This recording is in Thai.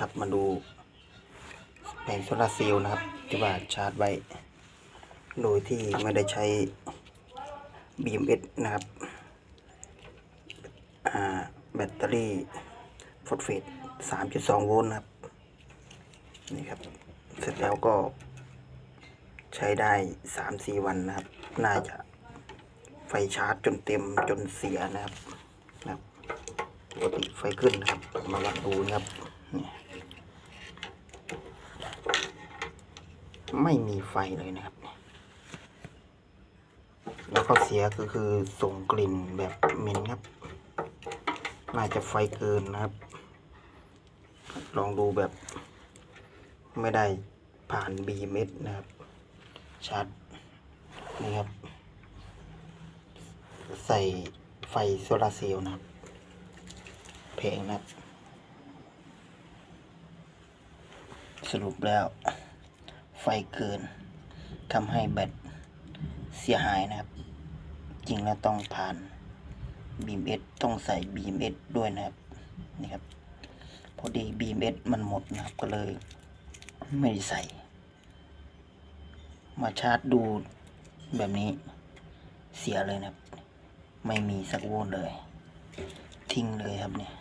ครับมาดูแผงโซลาร์เซลล์นะครับ ที่ว่าชาร์จไว้ โดยที่ไม่ได้ใช้ BMS นะครับแบตเตอรี่ฟอสเฟต3.2 โวลต์นะครับ นี่ครับ เสร็จแล้วก็ใช้ได้ 3-4 วันนะครับ น่าจะไฟชาร์จจนเต็มจนเสียนะครับนะครับปกติไฟขึ้นนะครับ มาวัดดูนะครับนี่ ไม่มีไฟเลยนะครับ แล้วก็เสียก็คือส่งกลิ่นแบบเหม็นครับ น่าจะไฟเกินนะครับ ลองดูแบบไม่ได้ผ่าน BMS นะครับ ชัดนี่ครับ ใส่ไฟโซลาร์เซลล์นะครับเพลงนะครับสรุปแล้ว ไฟเกินทำให้แบตเสียหายนะครับ จริงแล้วต้องผ่าน BMS ต้องใส่ BMS ด้วยนะครับนี่ครับ พอดี BMS มันหมดนะครับ ก็เลยไม่ได้ใส่ มาชาร์จดูแบบนี้เสียเลยนะครับ ไม่มีสักโวลต์เลย ทิ้งเลยครับเนี่ย